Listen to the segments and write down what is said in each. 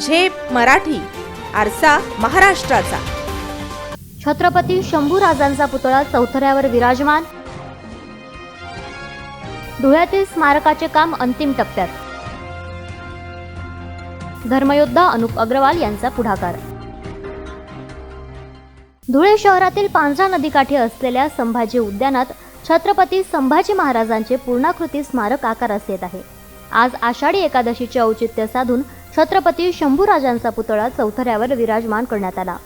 झेप मराठी आरसा महाराष्ट्राचा. छत्रपती शंभूराजांचा पुतळा चौथऱ्यावर विराजमान. धुळ्यातील स्मारकाचे काम अंतिम टप्प्यात. धर्मयोद्धा अनुप अग्रवाल यांचा पुढाकार. धुळे शहरातील पांझरा नदीकाठी असलेल्या संभाजी उद्यानात छत्रपती संभाजी महाराजांचे पूर्णाकृती स्मारक आकारास येत आहे. आज आषाढी एकादशीचे औचित्य साधून छत्रपती शंभूराजांचा पुतळा चौथऱ्यावर विराजमान करण्यात आला.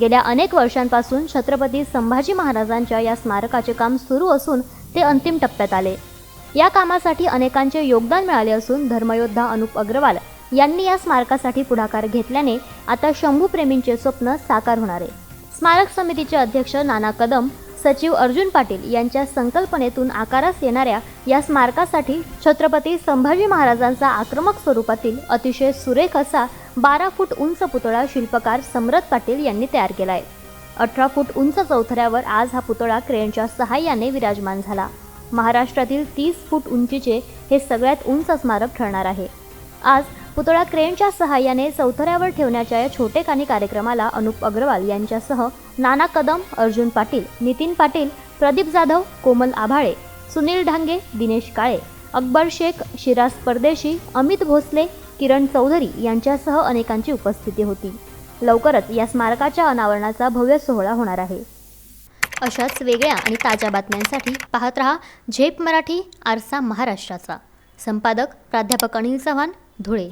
गेल्या अनेक वर्षांपासून छत्रपती संभाजी महाराजांच्या या स्मारकाचे काम सुरू असून ते अंतिम टप्प्यात आले. या कामासाठी अनेकांचे योगदान मिळाले असून धर्मयोद्धा अनुप अग्रवाल यांनी या स्मारकासाठी पुढाकार घेतल्याने आता शंभूप्रेमींचे स्वप्न साकार होणार आहे. स्मारक समितीचे अध्यक्ष नाना कदम सचिव अर्जुन पाटील यांच्या संकल्पनेतून आकारास येणाऱ्या या स्मारकासाठी छत्रपती संभाजी महाराजांचा आक्रमक स्वरूपातील अतिशय सुरेख असा बारा फूट उंच पुतळा शिल्पकार सम्रत पाटील यांनी तयार केला आहे अठरा फूट उंच चौथऱ्यावर आज हा पुतळा क्रेनच्या सहाय्याने विराजमान झाला. महाराष्ट्रातील तीस फूट उंचीचे हे सगळ्यात उंच स्मारक ठरणार आहे. आज पुतळा क्रेनच्या सहाय्याने चौथऱ्यावर ठेवण्याच्या या छोटेखानी कार्यक्रमाला अनुप अग्रवाल यांच्यासह नाना कदम अर्जुन पाटील नितीन पाटील प्रदीप जाधव कोमल आभाळे सुनील ढांगे दिनेश काळे अकबर शेख शिराज परदेशी अमित भोसले किरण चौधरी यांच्यासह अनेकांची उपस्थिती होती. लवकरच या स्मारकाच्या अनावरणाचा भव्य सोहळा होणार आहे. अशाच वेगळ्या आणि ताज्या बातम्यांसाठी पाहत रहा झेप मराठी आरसा महाराष्ट्राचा. संपादक प्राध्यापक अनिल चव्हाण धुळे